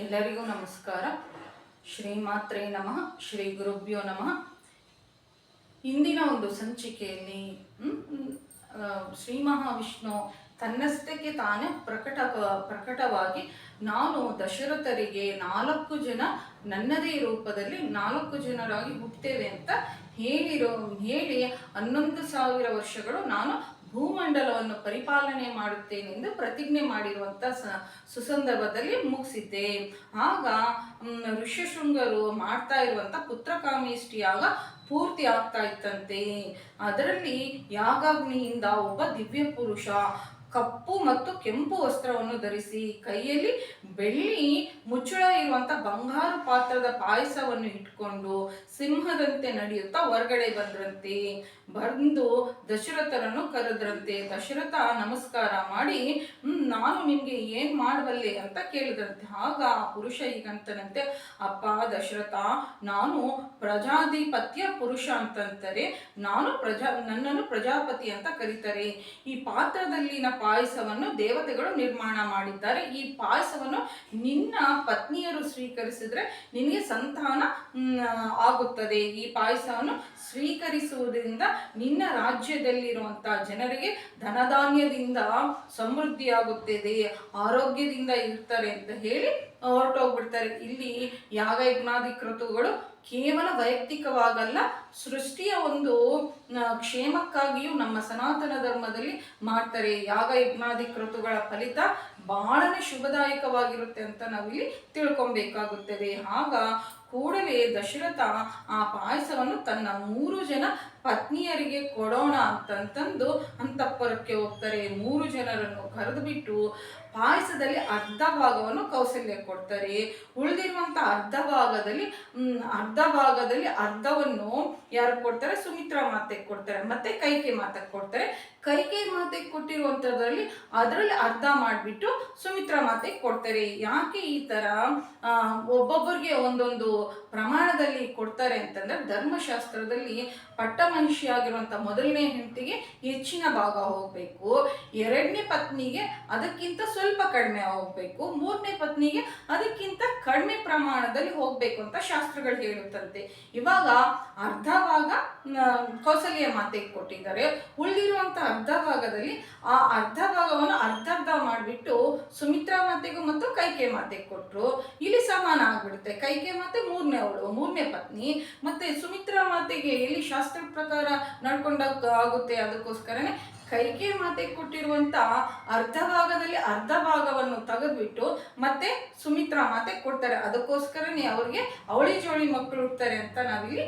ಎಲ್ಲರಿಗೂ ನಮಸ್ಕಾರ. ಶ್ರೀಮಾತ್ರೇ ನಮಃ, ಶ್ರೀ ಗುರುಭ್ಯೋ ನಮಃ. ಇಂದಿನ ಒಂದು ಸಂಚಿಕೆಯಲ್ಲಿ ಶ್ರೀ ಮಹಾವಿಷ್ಣು ತನ್ನಷ್ಟಕ್ಕೆ ತಾನೇ ಪ್ರಕಟ, ಪ್ರಕಟವಾಗಿ ನಾನು ದಶರಥರಿಗೆ ನಾಲ್ಕು ಜನ ನನ್ನದೇ ರೂಪದಲ್ಲಿ ನಾಲ್ಕು ಜನರಾಗಿ ಹುಟ್ಟುತ್ತೇವೆ ಅಂತ ಹೇಳಿರೋ, ಹೇಳಿ ಹನ್ನೊಂದು ಸಾವಿರ ವರ್ಷಗಳು ನಾನು ಭೂಮಂಡಲವನ್ನು ಪರಿಪಾಲನೆ ಮಾಡುತ್ತೇನೆಂದು ಪ್ರತಿಜ್ಞೆ ಮಾಡಿರುವಂಥ ಸ ಸುಸಂದರ್ಭದಲ್ಲಿ ಮುಗಿಸಿದ್ದೆ. ಆಗ ಋಷ್ಯಶೃಂಗರು ಮಾಡ್ತಾ ಇರುವಂಥ ಪುತ್ರಕಾಮಿಷ್ಟಿಯಾಗ ಪೂರ್ತಿ ಆಗ್ತಾ ಇತ್ತಂತೆ. ಅದರಲ್ಲಿ ಯಾಗಾಗ್ನಿಯಿಂದ ಒಬ್ಬ ದಿವ್ಯ ಪುರುಷ ಕಪ್ಪು ಮತ್ತು ಕೆಂಪು ವಸ್ತ್ರವನ್ನು ಧರಿಸಿ ಕೈಯಲ್ಲಿ ಬೆಳ್ಳಿ ಮುಚ್ಚಳ ಇರುವಂತ ಬಂಗಾರು ಪಾತ್ರದ ಪಾಯಸವನ್ನು ಇಟ್ಕೊಂಡು ಸಿಂಹದಂತೆ ನಡೆಯುತ್ತಾ ಹೊರಗಡೆ ಬಂದ್ರಂತೆ. ಬಂದು ದಶರಥರನ್ನು ಕರೆದ್ರಂತೆ. ದಶರಥ ನಮಸ್ಕಾರ ಮಾಡಿ "ಹ್ಮ್, ನಾನು ನಿಮ್ಗೆ ಏನ್ ಮಾಡಬಲ್ಲೆ? ಅಂತ ಕೇಳಿದ್ರಂತೆ. ಆಗ ಆ ಪುರುಷ ಈಗಂತನಂತೆ ಅಪ್ಪ ದಶರಥ ನಾನು ಪ್ರಜಾಧಿಪತ್ಯ ಪುರುಷ ಅಂತಂತಾರೆ ನಾನು ಪ್ರಜಾ ನನ್ನನ್ನು ಪ್ರಜಾಪತಿ ಅಂತ ಕರೀತಾರೆ. ಈ ಪಾತ್ರದಲ್ಲಿನ ಪಾಯಸವನ್ನು ದೇವತೆಗಳು ನಿರ್ಮಾಣ ಮಾಡಿದ್ದಾರೆ. ಈ ಪಾಯಸವನ್ನು ನಿನ್ನ ಪತ್ನಿಯರು ಸ್ವೀಕರಿಸಿದ್ರೆ ನಿನಗೆ ಸಂತಾನ ಆಗುತ್ತದೆ. ಈ ಪಾಯಸವನ್ನು ಸ್ವೀಕರಿಸುವುದರಿಂದ ನಿನ್ನ ರಾಜ್ಯದಲ್ಲಿರುವಂತಹ ಜನರಿಗೆ ಧನಧಾನ್ಯದಿಂದ ಸಮೃದ್ಧಿಯಾಗುತ್ತದೆ, ಆರೋಗ್ಯದಿಂದ ಇರ್ತಾರೆ ಅಂತ ಹೇಳಿ ಹೊರಟೋಗ್ಬಿಡ್ತಾರೆ. ಇಲ್ಲಿ ಯಾಗ ಯಜ್ಞಾದಿ ಕೇವಲ ವೈಯಕ್ತಿಕವಾಗಲ್ಲ, ಸೃಷ್ಟಿಯ ಒಂದು ಕ್ಷೇಮಕ್ಕಾಗಿಯೂ ನಮ್ಮ ಸನಾತನ ಧರ್ಮದಲ್ಲಿ ಮಾಡ್ತಾರೆ. ಯಾಗ ಯಜ್ಞಾದಿ ಕೃತುಗಳ ಫಲಿತ ಬಹಳನೇ ಶುಭದಾಯಕವಾಗಿರುತ್ತೆ ಅಂತ ನಾವಿಲ್ಲಿ ತಿಳ್ಕೊಬೇಕಾಗುತ್ತದೆ. ಆಗ ಕೂಡಲೇ ದಶರಥ ಆ ಪಾಯಸವನ್ನು ತನ್ನ ಮೂರು ಜನ ಪತ್ನಿಯರಿಗೆ ಕೊಡೋಣ ಅಂತಂತಂದು ಅಂತಃಪುರಕ್ಕೆ ಹೋಗ್ತಾರೆ. ಮೂರು ಜನರನ್ನು ಕರೆದು ಬಿಟ್ಟು ಪಾಯಸದಲ್ಲಿ ಅರ್ಧ ಭಾಗವನ್ನು ಕೌಸಲ್ಯ ಕೊಡ್ತಾರೆ. ಉಳಿದಿರುವಂತ ಅರ್ಧ ಭಾಗದಲ್ಲಿ ಅರ್ಧ ಭಾಗದಲ್ಲಿ ಅರ್ಧವನ್ನು ಯಾರು ಕೊಡ್ತಾರೆ? ಸುಮಿತ್ರಾ ಮಾತೆಗೆ ಕೊಡ್ತಾರೆ. ಮತ್ತೆ ಕೈಕೆ ಮಾತೆಗೆ ಕೊಡ್ತಾರೆ. ಕೈಕೆ ಮಾತೆಗೆ ಕೊಟ್ಟಿರುವಂಥದ್ರಲ್ಲಿ ಅದರಲ್ಲಿ ಅರ್ಧ ಮಾಡಿಬಿಟ್ಟು ಸುಮಿತ್ರಾ ಮಾತೆಗೆ ಕೊಡ್ತಾರೆ. ಯಾಕೆ ಈ ಥರ ಒಬ್ಬೊಬ್ಬರಿಗೆ ಒಂದೊಂದು ಪ್ರಮಾಣದಲ್ಲಿ ಕೊಡ್ತಾರೆ ಅಂತಂದ್ರೆ ಧರ್ಮಶಾಸ್ತ್ರದಲ್ಲಿ ಪಟ್ಟ ಮನುಷ್ಯಾಗಿರುವಂಥ ಮೊದಲನೇ ಹೆಂಡತಿಗೆ ಹೆಚ್ಚಿನ ಭಾಗ ಹೋಗಬೇಕು, ಎರಡನೇ ಪತ್ನಿಗೆ ಅದಕ್ಕಿಂತ ಸ್ವಲ್ಪ ಕಡಿಮೆ ಹೋಗಬೇಕು, ಮೂರನೇ ಪತ್ನಿಗೆ ಅದಕ್ಕಿಂತ ಕಡಿಮೆ ಪ್ರಮಾಣದಲ್ಲಿ ಹೋಗಬೇಕು ಅಂತ ಶಾಸ್ತ್ರಗಳು ಹೇಳುತ್ತಂತೆ. ಇವಾಗ ಅರ್ಧ ಭಾಗ ಕೌಸಲ್ಯ ಮಾತೆಗೆ ಕೊಟ್ಟಿದ್ದಾರೆ. ಉಳಿದಿರುವಂಥ ಅರ್ಧ ಭಾಗದಲ್ಲಿ ಆ ಅರ್ಧ ಭಾಗವನ್ನು ಅರ್ಧ ಅರ್ಧ ಮಾಡಿಬಿಟ್ಟು ಸುಮಿತ್ರಾ ಮಾತೆಗೂ ಮತ್ತು ಕೈಕೆ ಮಾತೆಗೆ ಕೊಟ್ಟರು ಇಲ್ಲಿ ಸಮಾನ ಆಗ್ಬಿಡುತ್ತೆ. ಕೈಕೆ ಮಾತೆ ಮೂರನೇ ಅವಳು ಮೂರನೇ ಪತ್ನಿ ಮತ್ತೆ ಸುಮಿತ್ರಾ ಮಾತೆಗೆ ಎಲ್ಲಿ ಶಾಸ್ತ್ರ ಪ್ರಕಾರ ನಡ್ಕೊಂಡಾಗ ಆಗುತ್ತೆ ಅದಕ್ಕೋಸ್ಕರನೇ ಕೈಕೆ ಮಾತೆ ಕೊಟ್ಟಿರುವಂತ ಅರ್ಧ ಭಾಗದಲ್ಲಿ ಅರ್ಧ ಭಾಗವನ್ನು ತೆಗೆದ್ಬಿಟ್ಟು ಮತ್ತೆ ಸುಮಿತ್ರಾ ಮಾತೆ ಕೊಡ್ತಾರೆ. ಅದಕ್ಕೋಸ್ಕರನೇ ಅವ್ರಿಗೆ ಅವಳಿ ಜೋಳಿ ಮಕ್ಕಳು ಹುಡ್ತಾರೆ ಅಂತ ನಾವಿಲ್ಲಿ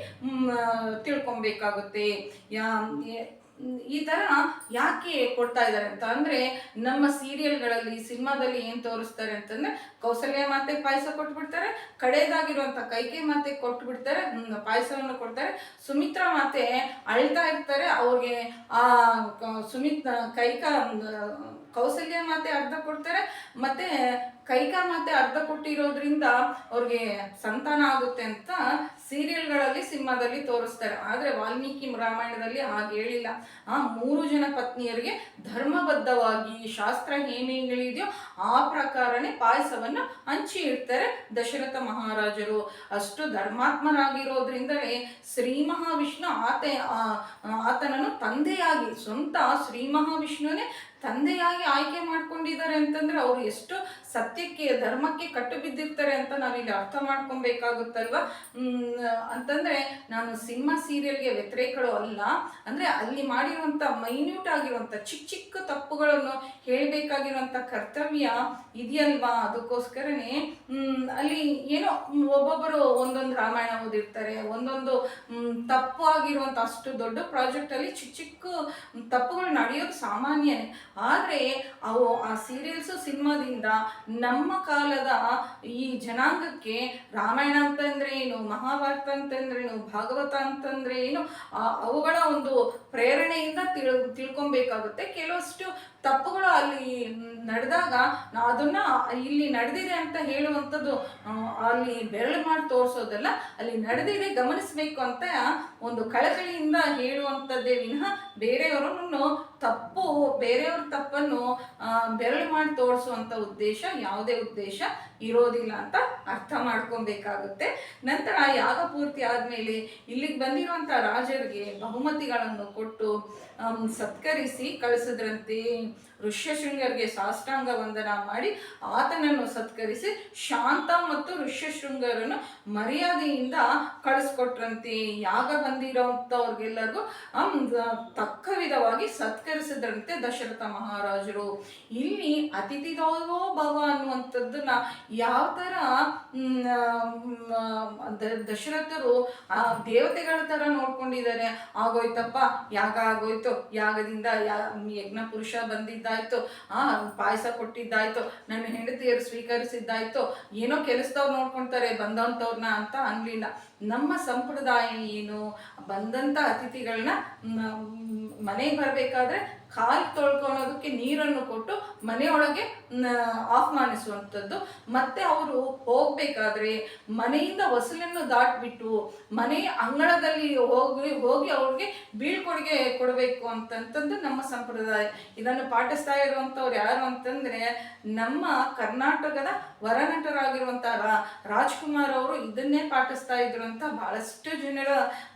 ತಿಳ್ಕೊಬೇಕಾಗುತ್ತೆ. ಯಾ ಈ ತರ ಯಾಕೆ ಕೊಡ್ತಾ ಇದ್ದಾರೆ ಅಂತ ಅಂದ್ರೆ ನಮ್ಮ ಸೀರಿಯಲ್ಗಳಲ್ಲಿ, ಸಿನಿಮಾದಲ್ಲಿ ಏನ್ ತೋರಿಸ್ತಾರೆ ಅಂತಂದ್ರೆ, ಕೌಸಲ್ಯ ಮಾತೆ ಪಾಯಸ ಕೊಟ್ಬಿಡ್ತಾರೆ ಕಡೆಯದಾಗಿರುವಂತ ಕೈಕೆ ಮಾತೆ ಕೊಟ್ಟು ಬಿಡ್ತಾರೆ ಪಾಯಸವನ್ನು ಕೊಡ್ತಾರೆ. ಸುಮಿತ್ರಾ ಮಾತೆ ಅಳ್ತಾ ಇರ್ತಾರೆ, ಅವ್ರಿಗೆ ಆ ಸುಮಿತ್ ಕೈಕ ಕೌಸಲ್ಯ ಮಾತೆ ಅರ್ಧ ಕೊಡ್ತಾರೆ, ಮತ್ತೆ ಕೈಕಾ ಮಾತೆ ಅರ್ಧ ಕೊಟ್ಟಿರೋದ್ರಿಂದ ಅವ್ರಿಗೆ ಸಂತಾನ ಆಗುತ್ತೆ ಅಂತ ಸೀರಿಯಲ್ಗಳಲ್ಲಿ ಸಿನಿಮಾದಲ್ಲಿ ತೋರಿಸ್ತಾರೆ. ಆದರೆ ವಾಲ್ಮೀಕಿ ರಾಮಾಯಣದಲ್ಲಿ ಹಾಗೆ ಹೇಳಿಲ್ಲ. ಆ ಮೂರು ಜನ ಪತ್ನಿಯರಿಗೆ ಧರ್ಮಬದ್ಧವಾಗಿ ಶಾಸ್ತ್ರ ಏನೇನಿದೆಯೋ ಆ ಪ್ರಕಾರನೇ ಪಾಯಸವನ್ನು ಹಂಚಿ ಇಡ್ತಾರೆ ದಶರಥ ಮಹಾರಾಜರು. ಅಷ್ಟು ಧರ್ಮಾತ್ಮರಾಗಿರೋದ್ರಿಂದಲೇ ಶ್ರೀ ಮಹಾವಿಷ್ಣು ಆತ ಆತನನ್ನು ತಂದೆಯಾಗಿ, ಸ್ವಂತ ಶ್ರೀ ಮಹಾವಿಷ್ಣುವೇ ತಂದೆಯಾಗಿ ಆಯ್ಕೆ ಮಾಡ್ಕೊಂಡಿದ್ದಾರೆ ಅಂತಂದ್ರೆ ಅವರು ಎಷ್ಟು ಸತ್ಯಕ್ಕೆ ಧರ್ಮಕ್ಕೆ ಕಟ್ಟು ಬಿದ್ದಿರ್ತಾರೆ ಅಂತ ನಾವಿಲ್ಲಿ ಅರ್ಥ ಮಾಡ್ಕೊಬೇಕಾಗುತ್ತಲ್ವ? ಅಂತಂದ್ರೆ ನಾನು ಸಿನಿಮಾ ಸೀರಿಯಲ್ಗೆ ವ್ಯತಿರೇಕಗಳು ಅಲ್ಲ. ಅಂದ್ರೆ ಅಲ್ಲಿ ಮಾಡಿರುವಂತ ಮೈನ್ಯೂಟ್ ಆಗಿರುವಂತ ಚಿಕ್ಕ ಚಿಕ್ಕ ತಪ್ಪುಗಳನ್ನು ಹೇಳಬೇಕಾಗಿರುವಂತ ಕರ್ತವ್ಯ ಇದೆಯಲ್ವಾ? ಅದಕ್ಕೋಸ್ಕರನೇ ಅಲ್ಲಿ ಏನೋ ಒಬ್ಬೊಬ್ಬರು ಒಂದೊಂದು ರಾಮಾಯಣ ಓದಿರ್ತಾರೆ, ಒಂದೊಂದು ತಪ್ಪು ಆಗಿರುವಂತ ಅಷ್ಟು ದೊಡ್ಡ ಪ್ರಾಜೆಕ್ಟ್ ಅಲ್ಲಿ ಚಿಕ್ಕ ಚಿಕ್ಕ ತಪ್ಪುಗಳು ನಡೆಯೋದು ಸಾಮಾನ್ಯನೇ. ಆದರೆ, ಅವು ಆ ಸೀರಿಯಲ್ಸು ಸಿನಿಮಾದಿಂದ ನಮ್ಮ ಕಾಲದ ಈ ಜನಾಂಗಕ್ಕೆ ರಾಮಾಯಣ ಅಂತಂದ್ರೆ ಏನು, ಮಹಾಭಾರತ ಅಂತಂದ್ರೇನು ಭಾಗವತ ಅಂತಂದ್ರೆ ಏನು ಅವುಗಳ ಒಂದು ಪ್ರೇರಣೆಯಿಂದ ತಿಳ್, ತಿಳ್ಕೊಬೇಕಾಗುತ್ತೆ. ಕೆಲವಷ್ಟು ತಪ್ಪುಗಳು ಅಲ್ಲಿ ನಡೆದಾಗ ನಾ ಅದನ್ನ ಇಲ್ಲಿ ನಡೆದಿದೆ ಅಂತ ಹೇಳುವಂಥದ್ದು ಅಲ್ಲಿ ಬೆರಳು ಮಾಡಿ ತೋರಿಸೋದಲ್ಲ, ಅಲ್ಲಿ ನಡೆದಿದೆ ಗಮನಿಸಬೇಕು ಅಂತ ಒಂದು ಕಳಕಳಿಯಿಂದ ಹೇಳುವಂಥದ್ದೇ ವಿನಃ ಬೇರೆಯವರನ್ನು ತಪ್ಪು, ಬೇರೆಯವ್ರ ತಪ್ಪನ್ನು ಬೆರಳು ಮಾಡಿ ತೋರಿಸುವಂಥ ಉದ್ದೇಶ ಯಾವುದೇ ಉದ್ದೇಶ ಇರೋದಿಲ್ಲ ಅಂತ ಅರ್ಥ ಮಾಡ್ಕೊಬೇಕಾಗುತ್ತೆ. ನಂತರ ಯಾಗ ಪೂರ್ತಿ ಆದಮೇಲೆ ಇಲ್ಲಿಗೆ ಬಂದಿರುವಂಥ ರಾಜರಿಗೆ ಬಹುಮತಿಗಳನ್ನು ಕೊಟ್ಟು ಸತ್ಕರಿಸಿ ಕಳಿಸಿದ್ರಂತೆ. ಋಷ್ಯಶೃಂಗರಿಗೆ ಸಾಷ್ಟಾಂಗ ವಂದನ ಮಾಡಿ ಆತನನ್ನು ಸತ್ಕರಿಸಿ ಶಾಂತ ಮತ್ತು ಋಷ್ಯಶೃಂಗರನ್ನು ಮರ್ಯಾದೆಯಿಂದ ಕಳಿಸ್ಕೊಟ್ರಂತೆ. ಯಾಗ ಬಂದಿರೋಂಥವ್ರಿಗೆಲ್ಲರಿಗೂ ತಕ್ಕ ವಿಧವಾಗಿ ಸತ್ಕರಿಸಿದ್ರಂತೆ ದಶರಥ ಮಹಾರಾಜರು. ಇಲ್ಲಿ ಅತಿಥಿ ದೇವೋ ಭವ ಅನ್ನುವಂಥದ್ದನ್ನ ಯಾವ ದ- ದಶರಥರು ಆ ದೇವತೆಗಳ ಥರ ನೋಡ್ಕೊಂಡಿದ್ದಾರೆ. ಆಗೋಯ್ತಪ್ಪ, ಯಾಗ ಆಗೋಯ್ತು, ಯಾಗದಿಂದ ಯಾ, ಯಜ್ಞ ಪುರುಷ ಬಂದಿದ್ದಾಯ್ತು, ಆ, ಪಾಯಸ ಕೊಟ್ಟಿದ್ದಾಯ್ತು, ನನ್ನ ಹೆಂಡತಿಯರು ಸ್ವೀಕರಿಸಿದ್ದಾಯ್ತು, ಏನೋ ಕೆಲಸದವ್ರು ನೋಡ್ಕೊಳ್ತಾರೆ ಬಂದಂಥವ್ರನ್ನ ಅಂತ ಅನ್ಲಿಲ್ಲ. ನಮ್ಮ ಸಂಪ್ರದಾಯ ಏನು? ಬಂದಂಥ ಅತಿಥಿಗಳನ್ನ ಮನೆಗೆ ಬರಬೇಕಾದ್ರೆ ಕಾಲು ತೊಳ್ಕೊಳೋದಕ್ಕೆ ನೀರನ್ನು ಕೊಟ್ಟು ಮನೆಯೊಳಗೆ ಆಫ್ ಆಹ್ವಾನಿಸುವಂಥದ್ದು ಮತ್ತೆ ಅವರು ಹೋಗ್ಬೇಕಾದ್ರೆ ಮನೆಯಿಂದ ಹೊಸಲನ್ನು ದಾಟ್ಬಿಟ್ಟು ಮನೆಯ ಅಂಗಳದಲ್ಲಿ ಹೋಗಿ ಹೋಗಿ ಅವ್ರಿಗೆ ಬೀಳ್ಕೊಡುಗೆ ಕೊಡಬೇಕು ಅಂತಂತಂದು ನಮ್ಮ ಸಂಪ್ರದಾಯ. ಇದನ್ನು ಪಾಟಿಸ್ತಾ ಇರುವಂಥವ್ರು ಯಾರು ಅಂತಂದ್ರೆ, ನಮ್ಮ ಕರ್ನಾಟಕದ ವರನಟರಾಗಿರುವಂತಹ ರಾಜ್ಕುಮಾರ್ ಅವರು ಇದನ್ನೇ ಪಾಟಿಸ್ತಾ ಇದ್ರು ಅಂತ ಬಹಳಷ್ಟು ಜನರ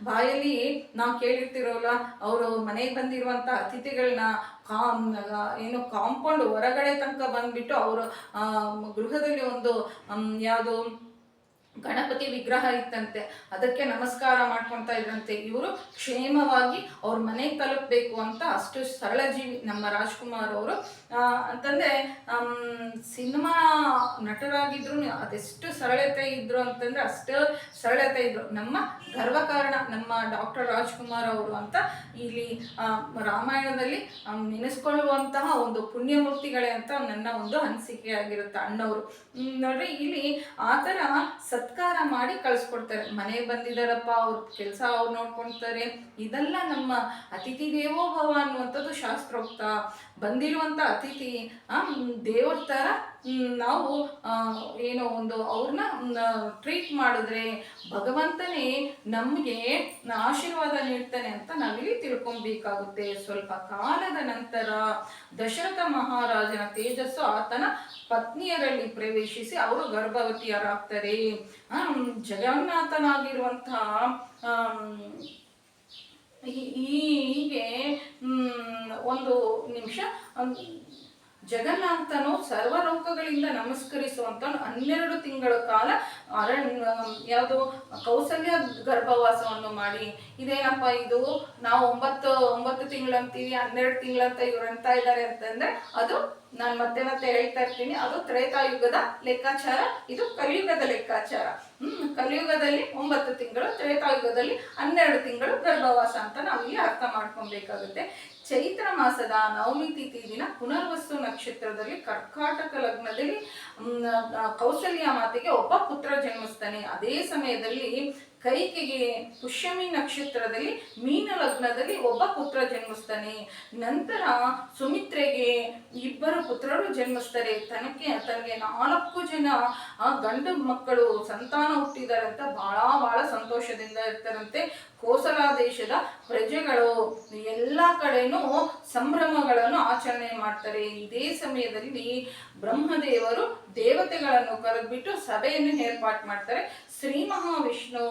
ಬಾಯಲ್ಲಿ ನಾವು ಕೇಳಿರ್ತಿರೋಲ್ಲ. ಅವರು ಮನೆಗೆ ಬಂದಿರುವಂತಹ ಅತಿಥಿಗಳನ್ನ ಕಾಮ್ ಏನು ಕಾಂಪೌಂಡ್ ಹೊರಗಡೆ ತನಕ ಬಂದ್ಬಿಟ್ಟು ಅವರು ಗೃಹದಲ್ಲಿ ಒಂದು ಯಾವುದು ಗಣಪತಿ ವಿಗ್ರಹ ಇತ್ತಂತೆ ಅದಕ್ಕೆ ನಮಸ್ಕಾರ ಮಾಡ್ಕೊತಾ ಇದ್ರಂತೆ. ಇವರು ಕ್ಷೇಮವಾಗಿ ಅವ್ರ ಮನೆಗೆ ತಲುಪಬೇಕು ಅಂತ ಅಷ್ಟು ಸರಳ ಜೀವಿ, ನಮ್ಮ ರಾಜ್ಕುಮಾರ್ ಅವರು. ಅಂತಂದ್ರೆ ಸಿನಿಮಾ ನಟರಾಗಿದ್ರು, ಅದೆಷ್ಟು ಸರಳತೆ ಇದ್ರು ಅಂತಂದ್ರೆ ಅಷ್ಟು ಸರಳತೆ ಇದ್ರು. ನಮ್ಮ ಗರ್ವಕಾರಣ ನಮ್ಮ ಡಾಕ್ಟರ್ ರಾಜ್ಕುಮಾರ್ ಅವರು ಅಂತ ಇಲ್ಲಿ ರಾಮಾಯಣದಲ್ಲಿ ನೆನೆಸ್ಕೊಳ್ಳುವಂತಹ ಒಂದು ಪುಣ್ಯಮೂರ್ತಿಗಳೇ ಅಂತ ನನ್ನ ಒಂದು ಅನಿಸಿಕೆ ಆಗಿರುತ್ತೆ ಅಣ್ಣವರು ನೋಡ್ರಿ, ಇಲ್ಲಿ ಆ ಥರ ಸತ್ಕಾರ ಮಾಡಿ ಕಳಿಸ್ಕೊಡ್ತಾರೆ. ಮನೆಗೆ ಬಂದಿದ್ದಾರಪ್ಪ ಅವ್ರ ಕೆಲಸ ಅವ್ರು ನೋಡ್ಕೊಳ್ತಾರೆ ಇದೆಲ್ಲ ನಮ್ಮ ಅತಿಥಿ ದೇವೋ ಭವ ಅನ್ನುವಂಥದ್ದು ಶಾಸ್ತ್ರೋಕ್ತ. ಬಂದಿರುವಂಥ ಅತಿಥಿ ದೇವ್ರ ಥರ ನಾವು ಏನೋ ಒಂದು ಅವ್ರನ್ನ ಟ್ರೀಟ್ ಮಾಡಿದ್ರೆ ಭಗವಂತನೇ ನಮಗೆ ಆಶೀರ್ವಾದ ನೀಡ್ತಾನೆ ಅಂತ ನಾವಿಲ್ಲಿ ತಿಳ್ಕೊಬೇಕಾಗುತ್ತೆ ಸ್ವಲ್ಪ ಕಾಲದ ನಂತರ ದಶರಥ ಮಹಾರಾಜನ ತೇಜಸ್ಸು ಆತನ ಪತ್ನಿಯರಲ್ಲಿ ಪ್ರವೇಶಿಸಿ ಅವರು ಗರ್ಭವತಿಯರಾಗ್ತಾರೆ. ಜಗನ್ನಾಥನಾಗಿರುವಂತಹ ಹೀಗೆ ಒಂದು ನಿಮಿಷ ಅಮ್, ಸರ್ವ ಸರ್ವಲೋಕಗಳಿಂದ ನಮಸ್ಕರಿಸುವಂತ ಹನ್ನೆರಡು ತಿಂಗಳ ಕಾಲ ಅರಣ್ಯ ಯಾವುದು ಕೌಸಲ್ಯ ಗರ್ಭವಾಸವನ್ನು ಮಾಡಿ ಇದೇನಪ್ಪ ಇದು ನಾವು ಒಂಬತ್ತು ಒಂಬತ್ತು ತಿಂಗಳು ಅಂತೀವಿ ಹನ್ನೆರಡು ತಿಂಗಳಂತ ಇವ್ರು ಅಂತ ಇದ್ದಾರೆ ಅಂತಂದ್ರೆ ಅದು ನಾನು ಮತ್ತೆ ಮತ್ತೆ ಹೇಳ್ತಾ ಇರ್ತೀನಿ ಅದು ತ್ರೇತಾಯುಗದ ಲೆಕ್ಕಾಚಾರ ಇದು ಕಲಿಯುಗದ ಲೆಕ್ಕಾಚಾರ. ಹ್ಮ್ ಕಲಿಯುಗದಲ್ಲಿ ಒಂಬತ್ತು ತಿಂಗಳು ತ್ರೇತಾಯುಗದಲ್ಲಿ ಹನ್ನೆರಡು ತಿಂಗಳು ಗರ್ಭವಾಸ ಅಂತ ನಾವು ಇಲ್ಲಿ ಅರ್ಥ ಮಾಡ್ಕೊಬೇಕಾಗುತ್ತೆ. ಚೈತ್ರ ಮಾಸದ ನವಮಿ ತಿಥಿ ದಿನ ಪುನರ್ವಸ್ತು ನಕ್ಷತ್ರದಲ್ಲಿ ಕರ್ಕಾಟಕ ಲಗ್ನದಲ್ಲಿ ಕೌಶಲ್ಯ ಮಾತೆಗೆ ಒಬ್ಬ ಪುತ್ರ ಜನ್ಮಿಸ್ತಾನೆ. ಅದೇ ಸಮಯದಲ್ಲಿ ಕೈಕೆಗೆ ಪುಷ್ಯಮಿ ನಕ್ಷತ್ರದಲ್ಲಿ ಮೀನ ಲಗ್ನದಲ್ಲಿ ಒಬ್ಬ ಪುತ್ರ ಜನ್ಮಿಸ್ತಾನೆ. ನಂತರ ಸುಮಿತ್ರೆಗೆ ಇಬ್ಬರು ಪುತ್ರರು ಜನ್ಮಿಸ್ತಾರೆ. ತನಗೆ ತನಗೆ ನಾಲ್ಕು ಜನ ಗಂಡು ಮಕ್ಕಳು ಸಂತಾನ ಹುಟ್ಟಿದ್ದಾರೆ ಅಂತ ಬಹಳ ಬಹಳ ಸಂತೋಷದಿಂದ ಇರ್ತಾರಂತೆ. ಕೋಸಲ ದೇಶದ ಪ್ರಜೆಗಳು ಎಲ್ಲ ಕಡೆನೂ ಸಂಭ್ರಮಗಳನ್ನು ಆಚರಣೆ ಮಾಡ್ತಾರೆ. ಇದೇ ಸಮಯದಲ್ಲಿ ಬ್ರಹ್ಮದೇವರು ದೇವತೆಗಳನ್ನು ಕರೆದ್ಬಿಟ್ಟು ಸಭೆಯನ್ನು ಏರ್ಪಾಟ್ ಮಾಡ್ತಾರೆ. ಶ್ರೀ ಮಹಾವಿಷ್ಣು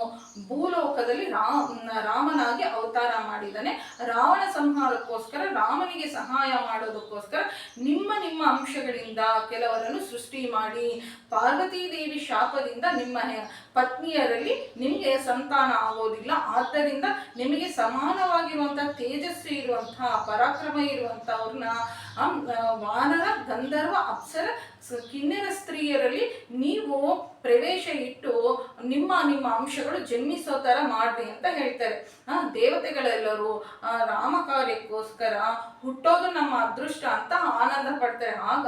ಭೂಲೋಕದಲ್ಲಿ ರಾಮ್ ರಾಮನಾಗಿ ಅವತಾರ ಮಾಡಿದ್ದಾನೆ. ರಾವಣ ಸಂಹಾರಕ್ಕೋಸ್ಕರ ರಾಮನಿಗೆ ಸಹಾಯ ಮಾಡೋದಕ್ಕೋಸ್ಕರ ನಿಮ್ಮ ನಿಮ್ಮ ಅಂಶಗಳಿಂದ ಕೆಲವರನ್ನು ಸೃಷ್ಟಿ ಮಾಡಿ, ಪಾರ್ವತೀ ದೇವಿ ಶಾಪದಿಂದ ನಿಮ್ಮ ಪತ್ನಿಯರಲ್ಲಿ ನಿಮಗೆ ಸಂತಾನ ಆಗೋದಿಲ್ಲ. ಆದ್ದರಿಂದ ನಿಮಗೆ ಸಮಾನವಾಗಿರುವಂತಹ ತೇಜಸ್ವಿ ಇರುವಂತಹ ಪರಾಕ್ರಮ ಇರುವಂತವ್ರನ್ನ ವಾನರ, ಗಂಧರ್ವ, ಅಪ್ಸರ ಕಿನ್ನರ ಸ್ತ್ರೀಯರಲ್ಲಿ ನೀವು ಪ್ರವೇಶ ಇಟ್ಟು ನಿಮ್ಮ ನಿಮ್ಮ ಅಂಶಗಳು ಜನ್ಮಿಸೋ ಥರ ಮಾಡ್ರಿ ಅಂತ ಹೇಳ್ತಾರೆ. ಆ ದೇವತೆಗಳೆಲ್ಲರೂ ರಾಮ ಕಾರ್ಯಕ್ಕೋಸ್ಕರ ಹುಟ್ಟೋದು ನಮ್ಮ ಅದೃಷ್ಟ ಅಂತ ಆನಂದ ಪಡ್ತಾರೆ. ಆಗ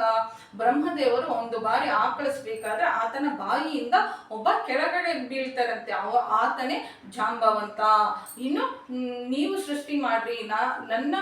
ಬ್ರಹ್ಮದೇವರು ಒಂದು ಬಾರಿ ಆಕಳಿಸ್ಬೇಕಾದ್ರೆ ಆತನ ಬಾಯಿಯಿಂದ ಒಬ್ಬ ಕೆಳಗಡೆ ಬೀಳ್ತಾರಂತೆ. ಅವ, ಆತನೇ ಜಾಂಬವಂತ. ಇನ್ನು ನೀವು ಸೃಷ್ಟಿ ಮಾಡ್ರಿ. ನಾ, ನನ್ನ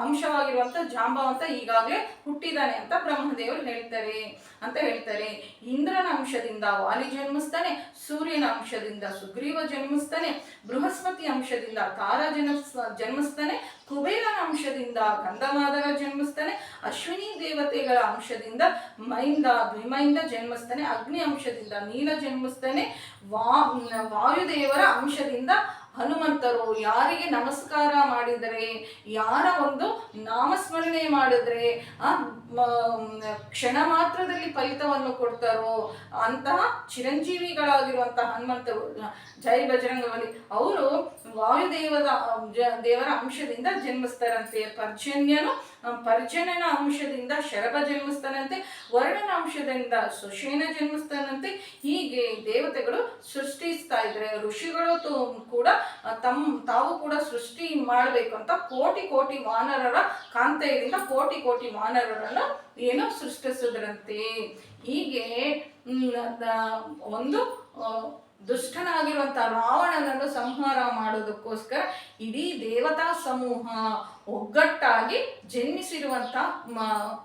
ಅಂಶವಾಗಿರುವಂತ ಜಾಂಬವಂತ ಈಗಾಗಲೇ ಹುಟ್ಟಿದಾನೆ ಅಂತ ಬ್ರಹ್ಮದೇವರು ಹೇಳ್ತಾರೆ. ಅಂತ ಹೇಳ್ತಾರೆ. ಇಂದ್ರನ ಅಂಶದಿಂದ ವಾಲಿ ಜನ್ಮಿಸ್ತಾನೆ, ಸೂರ್ಯನ ಅಂಶದಿಂದ ಸುಗ್ರೀವ ಜನ್ಮಿಸ್ತಾನೆ, ಬೃಹಸ್ಪತಿ ಅಂಶದಿಂದ ತಾರ ಜನ್ಮಸ್ ಜನ್ಮಿಸ್ತಾನೆ, ಕುಬೇರನ ಅಂಶದಿಂದ ಗಂಧಮಾದರ ಜನ್ಮಿಸ್ತಾನೆ, ಅಶ್ವಿನಿ ದೇವತೆಗಳ ಅಂಶದಿಂದ ಮೈಂದ, ದ್ವಿಮೈಂದ ಜನ್ಮಿಸ್ತಾನೆ, ಅಗ್ನಿ ಅಂಶದಿಂದ ನೀಲ ಜನ್ಮಿಸ್ತಾನೆ, ವಾ, ವಾಯುದೇವರ ಅಂಶದಿಂದ ಹನುಮಂತರು ಯಾರಿಗೆ ನಮಸ್ಕಾರ ಮಾಡಿದರೆ, ಯಾರ ಒಂದು ನಾಮಸ್ಮರಣೆ ಮಾಡಿದರೆ, ಆ ಕ್ಷಣ ಮಾತ್ರದಲ್ಲಿ ಫಲಿತವನ್ನು ಕೊಡ್ತಾರೋ ಅಂತಹ ಚಿರಂಜೀವಿಗಳಾಗಿರುವಂತಹ ಹನುಮಂತರು. ಜೈ ಬಜರಂಗವಲಿ ಅವರು ವಾಯುದೇವದ ದೇವರ ಅಂಶದಿಂದ ಜನ್ಮಿಸ್ತಾರಂತೆ. ಪರ್ಜನ್ಯನು ಪರ್ಜನ್ಯನ ಅಂಶದಿಂದ ಶರಭ ಜನ್ಮಿಸ್ತಾನಂತೆ, ವರ್ಣನ ಅಂಶದಿಂದ ಸುಷೇನ ಜನ್ಮಿಸ್ತಾನಂತೆ, ಹೀಗೆ ದೇವತೆಗಳು ಸೃಷ್ಟಿಸ್ತಾ ಇದ್ರೆ, ಋಷಿಗಳು ಕೂಡ ತಮ್ಮ ತಾವು ಕೂಡ ಸೃಷ್ಟಿ ಮಾಡಬೇಕು ಅಂತ ಕೋಟಿ ಕೋಟಿ ವಾನರರ ಕಾಂತೆಯಿಂದ ಕೋಟಿ ಕೋಟಿ ವಾನರರನ್ನು ಏನೋ ಸೃಷ್ಟಿಸಿದ್ರಂತೆ. ಹೀಗೆ ಒಂದು ಆ, ದುಷ್ಟನಾಗಿರುವಂಥ ರಾವಣನನ್ನು ಸಂಹಾರ ಮಾಡೋದಕ್ಕೋಸ್ಕರ ಇಡೀ ದೇವತಾ ಸಮೂಹ ಒಗ್ಗಟ್ಟಾಗಿ ಜನ್ಮಿಸಿರುವಂಥ ಮ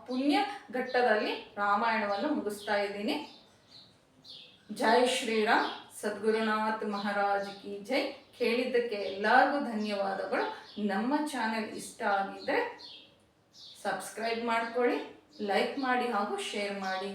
ಪುಣ್ಯ ಘಟ್ಟದಲ್ಲಿ ರಾಮಾಯಣವನ್ನು ಮುಗಿಸ್ತಾ ಇದ್ದೀನಿ. ಜೈ ಶ್ರೀರಾಮ್. ಸದ್ಗುರುನಾಥ್ ಮಹಾರಾಜ್ ಕಿ ಜೈ. ಕೇಳಿದ್ದಕ್ಕೆ ಎಲ್ಲರಿಗೂ ಧನ್ಯವಾದಗಳು. ನಮ್ಮ ಚಾನೆಲ್ ಇಷ್ಟ ಆಗಿದ್ದರೆ ಸಬ್ಸ್ಕ್ರೈಬ್ ಮಾಡ್ಕೊಳ್ಳಿ ಲೈಕ್ ಮಾಡಿ ಹಾಗೂ ಶೇರ್ ಮಾಡಿ.